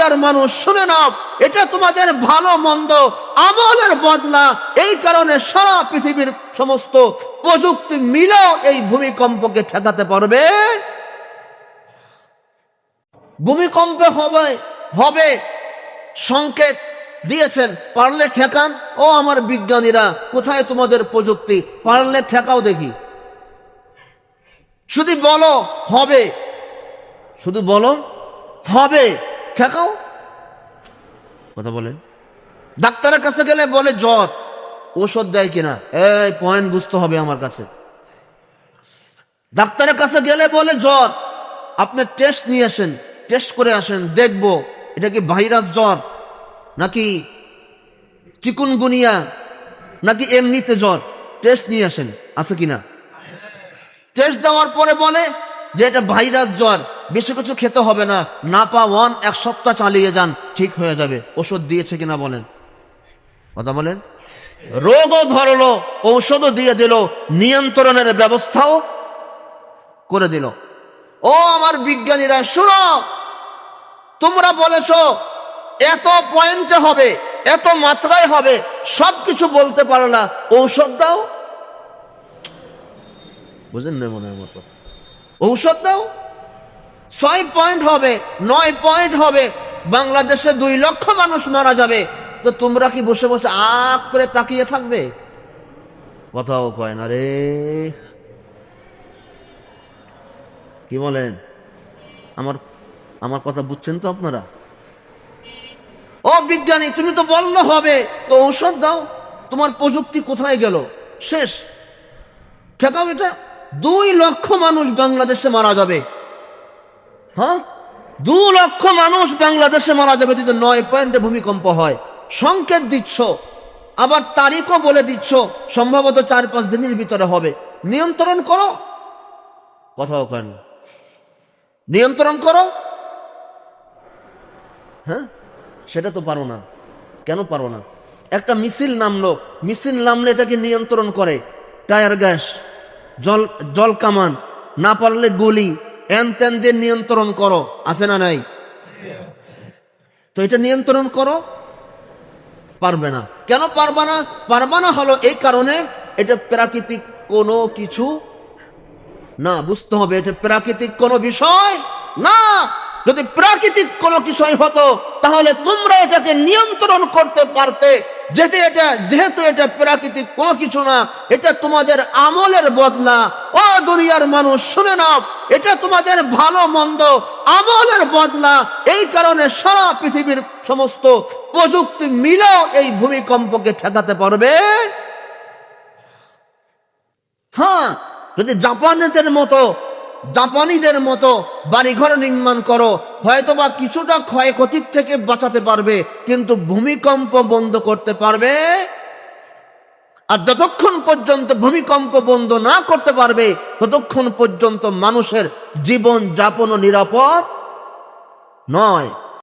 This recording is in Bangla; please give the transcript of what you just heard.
দুনিয়ার মানুষ, শুনে নাও, এটা তোমাদের ভালো, মন্দ, আমলের বদলা। এই কারণে সারা পৃথিবীর সমস্ত প্রযুক্তি মিলেও এই ভূমিকম্পকে ঠেকাতে পারবে। ভূমিকম্পে হবে হবে, সংকেত দিয়েছেন, পারলে ঠেকান। ও আমার বিজ্ঞানীরা, কোথায় তোমাদের প্রযুক্তি? পারলে ঠেকাও দেখি। শুধু বলো, হবে। শুধু বলো, হবে। ঠেকাও কথা বলেন। ডাক্তারের কাছে গেলে বলে, জ্বর ওষুধ দেয় কিনা? এই পয়েন্ট বুঝতে হবে আমার কাছে। ডাক্তারের কাছে গেলে বলে, জ্বর, আপনি টেস্ট নিয়ে আসেন টেস্ট করে আসেন, দেখব, এটা কি ভাইরাস জ্বর, নাকি চিকুনগুনিয়া, নাকি এমনিতে জ্বর টেস্ট নিয়ে আসেন, আছে কিনা? টেস্ট দেওয়ার পরে বলে যে এটা ভাইরাস জ্বর, বেশি কিছু খেতে হবে না না পা ওয়ান, এক সপ্তাহ চালিয়ে যান, ঠিক হয়ে যাবে। ওষুধ দিয়েছে কিনা বলেন? কথা বলেন? রোগও ধরলো, ঔষধও দিয়ে দিল, নিয়ন্ত্রণের ব্যবস্থাও করে দিল। ও আমার বিজ্ঞানীরা, শুনো! তোমরা বলেছ, এত পয়েন্টে হবে, এত মাত্রায় হবে সব কিছু বলতে পারো না, ঔষধ দাও। বুঝেন না মনে হয়। ঔষধ দাও। ছয় পয়েন্ট হবে, নয় পয়েন্ট হবে। বাংলাদেশে দুই লক্ষ মানুষ মারা যাবে। তো তোমরা কি বসে বসে আগ করে তাকিয়ে থাকবে? কথাও কয় না রে। কি বলেন? আমার আমার কথা বুঝছেন তো আপনারা? ও বিজ্ঞানী, তুমি তো বললে হবে। তো ঔষধ দাও। তোমার প্রযুক্তি কোথায় গেল? শেষ। ঠেকাও এটা। দুই লক্ষ মানুষ বাংলাদেশে মারা যাবে। হ্যাঁ? দু লক্ষ মানুষ বাংলাদেশে মারা যাবে যদি নয় পয়েন্টে ভূমিকম্প হয়। সংকেত দিচ্ছ, আবার তারিখও বলে দিচ্ছ, সম্ভবত চার পাঁচ দিনের ভিতরে হবে। নিয়ন্ত্রণ করো। কথাও কেন নিয়ন্ত্রণ করো। হ্যাঁ? সেটা তো পারো না। কেন পারো না? একটা মিছিল নামলো। মিছিল নামলে এটাকে নিয়ন্ত্রণ করে। Tear gas. জল জল কামান, না পারলে গুলি, এন তেন দিয়ে নিয়ন্ত্রণ করো, আছে না নাই? তো এটা নিয়ন্ত্রণ করো, পারবে না। কেন পারবা না? পারবা না হলো এই কারণে এটা প্রাকৃতিক কোনো কিছু না, বুঝতে হবে, এটা প্রাকৃতিক কোনো বিষয় না। যদি প্রাকৃতিক কোনো কিছুই হতো, তাহলে তোমরা এটাকে নিয়ন্ত্রণ করতে পারতে। যেতে এটা যেহেতু এটা প্রাকৃতিক কোনো কিছু না, এটা তোমাদের আমলের বদলা। ও দুনিয়ার মানুষ, শুনে নাও, এটা তোমাদের ভালো মন্দ আমলের বদলা। এই কারণে সারা পৃথিবীর সমস্ত প্রযুক্তি মিলেও এই ভূমিকম্পকে ঠেকাতে পারবে। হ্যাঁ যদি জাপানিদের মতো জাপানিদের মতো বাড়িঘর নির্মাণ করো, হয়তোবা কিছুটা ক্ষয়ক্ষতির থেকে বাঁচাতে পারবে, কিন্তু ভূমিকম্প বন্ধ করতে পারবে। আর যতক্ষণ পর্যন্ত ভূমিকম্প বন্ধ না করতে পারবে, ততক্ষণ পর্যন্ত মানুষের জীবন যাপন নিরাপদ নয়।